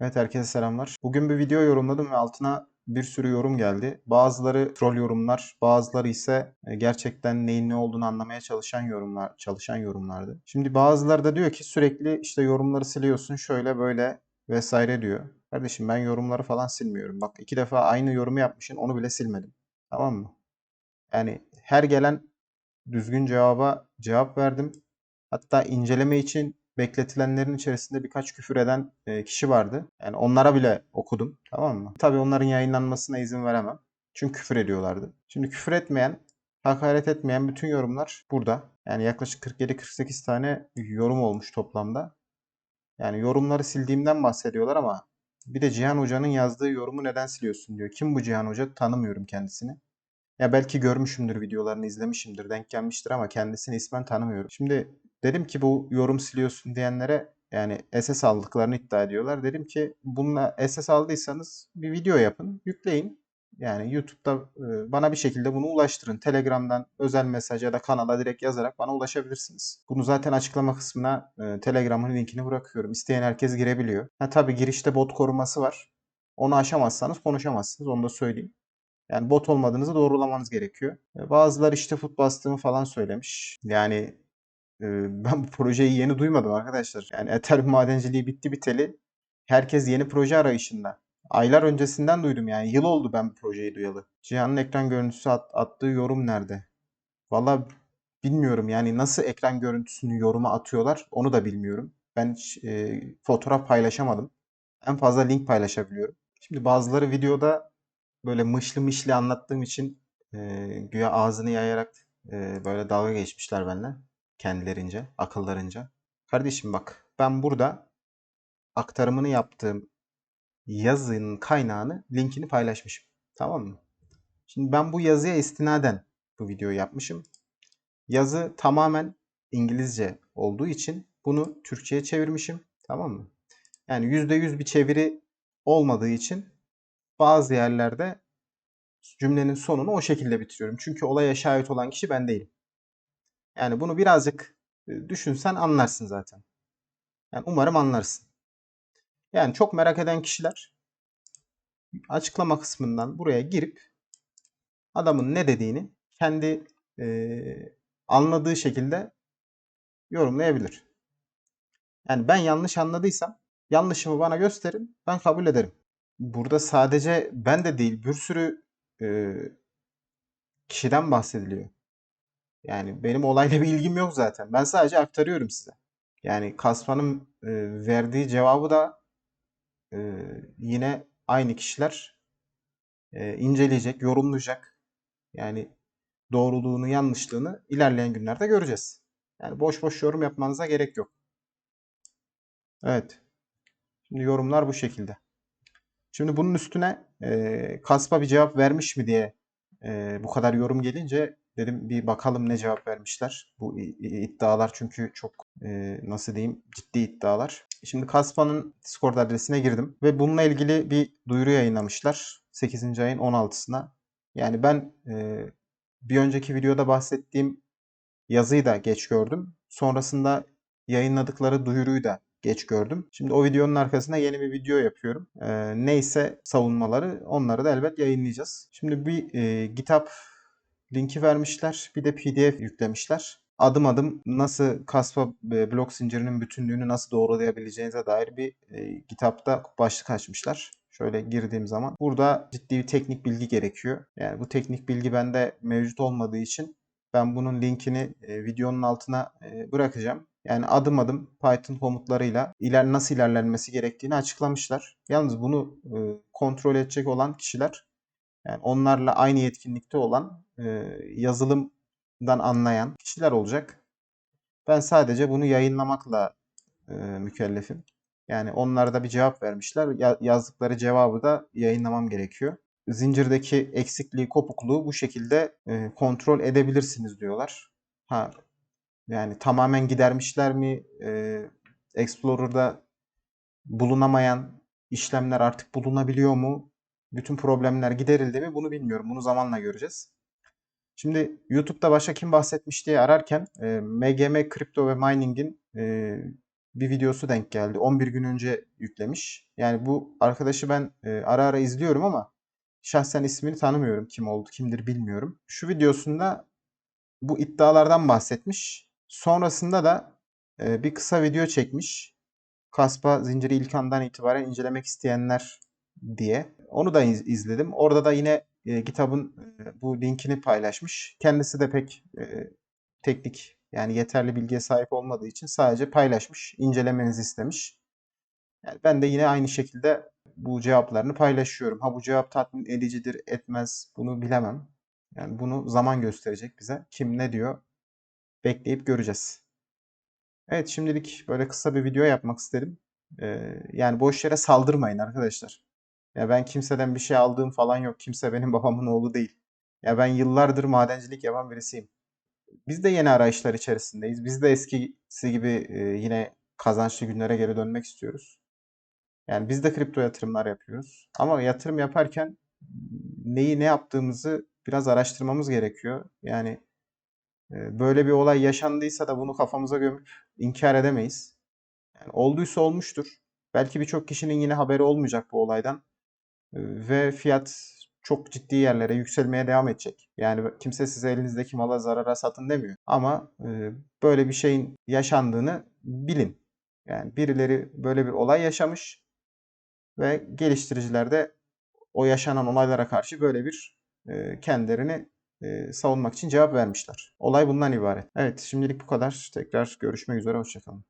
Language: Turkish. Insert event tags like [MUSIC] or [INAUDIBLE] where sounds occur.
Evet herkese selamlar. Bugün bir video yorumladım ve altına bir sürü yorum geldi. Bazıları troll yorumlar, bazıları ise e, gerçekten neyin ne olduğunu anlamaya çalışan yorumlar, çalışan yorumlardı. Şimdi bazıları da diyor ki sürekli işte yorumları siliyorsun şöyle böyle vesaire diyor. Kardeşim ben yorumları falan silmiyorum. Bak iki defa aynı yorumu yapmışsın onu bile silmedim. Tamam mı? Yani her gelen düzgün cevaba cevap verdim. Hatta inceleme için bekletilenlerin içerisinde birkaç küfür eden e, kişi vardı. Yani onlara bile okudum. Tamam mı? Tabii onların yayınlanmasına izin veremem. Çünkü küfür ediyorlardı. Şimdi küfür etmeyen, hakaret etmeyen bütün yorumlar burada. Yani yaklaşık 47-48 tane yorum olmuş toplamda. Yani yorumları sildiğimden bahsediyorlar ama bir de Cihan Hoca'nın yazdığı yorumu neden siliyorsun diyor. Kim bu Cihan Hoca? Tanımıyorum kendisini. Ya belki görmüşümdür videolarını izlemişimdir, denk gelmiştir ama kendisini ismen tanımıyorum. Şimdi dedim ki bu yorum siliyorsun diyenlere yani SS aldıklarını iddia ediyorlar. Dedim ki bununla SS aldıysanız bir video yapın, yükleyin. Yani YouTube'da e, bana bir şekilde bunu ulaştırın. Telegram'dan özel mesaj ya da kanala direkt yazarak bana ulaşabilirsiniz. Bunu zaten açıklama kısmına e, Telegram'ın linkini bırakıyorum. İsteyen herkes girebiliyor. Ha tabii girişte bot koruması var. Onu aşamazsanız konuşamazsınız. Onu da söyleyeyim. Yani bot olmadığınızı doğrulamanız gerekiyor. E, Bazıları işte fut bastığımı falan söylemiş. Yani [LAUGHS] ben bu projeyi yeni duymadım arkadaşlar. Yani Ethereum madenciliği bitti biteli. Herkes yeni proje arayışında. Aylar öncesinden duydum yani. Yıl oldu ben bu projeyi duyalı. Cihan'ın ekran görüntüsü at- attığı yorum nerede? Valla bilmiyorum yani nasıl ekran görüntüsünü yoruma atıyorlar onu da bilmiyorum. Ben hiç e, fotoğraf paylaşamadım. En fazla link paylaşabiliyorum. Şimdi bazıları videoda böyle mışlı mışlı anlattığım için e, güya ağzını yayarak e, böyle dalga geçmişler benimle. Kendilerince, akıllarınca. Kardeşim bak ben burada aktarımını yaptığım yazının kaynağını, linkini paylaşmışım. Tamam mı? Şimdi ben bu yazıya istinaden bu videoyu yapmışım. Yazı tamamen İngilizce olduğu için bunu Türkçe'ye çevirmişim. Tamam mı? Yani %100 bir çeviri olmadığı için bazı yerlerde cümlenin sonunu o şekilde bitiriyorum. Çünkü olaya şahit olan kişi ben değilim. Yani bunu birazcık e, düşünsen anlarsın zaten. Yani umarım anlarsın. Yani çok merak eden kişiler açıklama kısmından buraya girip adamın ne dediğini kendi e, anladığı şekilde yorumlayabilir. Yani ben yanlış anladıysam yanlışımı bana gösterin ben kabul ederim. Burada sadece ben de değil bir sürü e, kişiden bahsediliyor. Yani benim olayla bir ilgim yok zaten. Ben sadece aktarıyorum size. Yani Kaspan'ın e, verdiği cevabı da e, yine aynı kişiler e, inceleyecek, yorumlayacak. Yani doğruluğunu, yanlışlığını ilerleyen günlerde göreceğiz. Yani boş boş yorum yapmanıza gerek yok. Evet. Şimdi yorumlar bu şekilde. Şimdi bunun üstüne e, Kaspa bir cevap vermiş mi diye e, bu kadar yorum gelince dedim bir bakalım ne cevap vermişler. Bu iddialar çünkü çok e, nasıl diyeyim ciddi iddialar. Şimdi Kaspa'nın Discord adresine girdim ve bununla ilgili bir duyuru yayınlamışlar 8. ayın 16'sına. Yani ben e, bir önceki videoda bahsettiğim yazıyı da geç gördüm. Sonrasında yayınladıkları duyuruyu da geç gördüm. Şimdi o videonun arkasına yeni bir video yapıyorum. Ee, neyse savunmaları onları da elbet yayınlayacağız. Şimdi bir e, GitHub linki vermişler. Bir de PDF yüklemişler. Adım adım nasıl Kaspa e, blok zincirinin bütünlüğünü nasıl doğrulayabileceğinize dair bir e, GitHub'da başlık açmışlar. Şöyle girdiğim zaman burada ciddi bir teknik bilgi gerekiyor. Yani bu teknik bilgi bende mevcut olmadığı için ben bunun linkini e, videonun altına e, bırakacağım. Yani adım adım Python komutlarıyla iler nasıl ilerlenmesi gerektiğini açıklamışlar. Yalnız bunu e, kontrol edecek olan kişiler yani onlarla aynı yetkinlikte olan yazılımdan anlayan kişiler olacak. Ben sadece bunu yayınlamakla e, mükellefim. Yani onlar da bir cevap vermişler. Ya- yazdıkları cevabı da yayınlamam gerekiyor. Zincirdeki eksikliği, kopukluğu bu şekilde e, kontrol edebilirsiniz diyorlar. Ha yani tamamen gidermişler mi? E, Explorer'da bulunamayan işlemler artık bulunabiliyor mu? Bütün problemler giderildi mi? Bunu bilmiyorum. Bunu zamanla göreceğiz. Şimdi YouTube'da başka kim bahsetmiş diye ararken e, MGM Crypto ve Mining'in e, bir videosu denk geldi. 11 gün önce yüklemiş. Yani bu arkadaşı ben e, ara ara izliyorum ama şahsen ismini tanımıyorum. Kim oldu, kimdir bilmiyorum. Şu videosunda bu iddialardan bahsetmiş. Sonrasında da e, bir kısa video çekmiş. Kaspa zinciri ilk andan itibaren incelemek isteyenler diye. Onu da iz- izledim. Orada da yine e, kitabın e, bu linkini paylaşmış. Kendisi de pek e, teknik yani yeterli bilgiye sahip olmadığı için sadece paylaşmış, incelemenizi istemiş. Yani ben de yine aynı şekilde bu cevaplarını paylaşıyorum. Ha bu cevap tatmin edicidir, etmez bunu bilemem. Yani bunu zaman gösterecek bize. Kim ne diyor bekleyip göreceğiz. Evet şimdilik böyle kısa bir video yapmak istedim. Ee, yani boş yere saldırmayın arkadaşlar. Ya ben kimseden bir şey aldığım falan yok. Kimse benim [LAUGHS] babamın oğlu değil. Ya ben yıllardır madencilik yapan birisiyim. Biz de yeni arayışlar içerisindeyiz. Biz de eskisi gibi e, yine kazançlı günlere geri dönmek istiyoruz. Yani biz de kripto yatırımlar yapıyoruz. Ama yatırım yaparken neyi ne yaptığımızı biraz araştırmamız gerekiyor. Yani e, böyle bir olay yaşandıysa da bunu kafamıza gömüp inkar edemeyiz. Yani olduysa olmuştur. Belki birçok kişinin yine haberi olmayacak bu olaydan. Ve fiyat çok ciddi yerlere yükselmeye devam edecek. Yani kimse size elinizdeki mala zarara satın demiyor. Ama e, böyle bir şeyin yaşandığını bilin. Yani birileri böyle bir olay yaşamış ve geliştiriciler de o yaşanan olaylara karşı böyle bir e, kendilerini e, savunmak için cevap vermişler. Olay bundan ibaret. Evet şimdilik bu kadar. Tekrar görüşmek üzere. Hoşçakalın.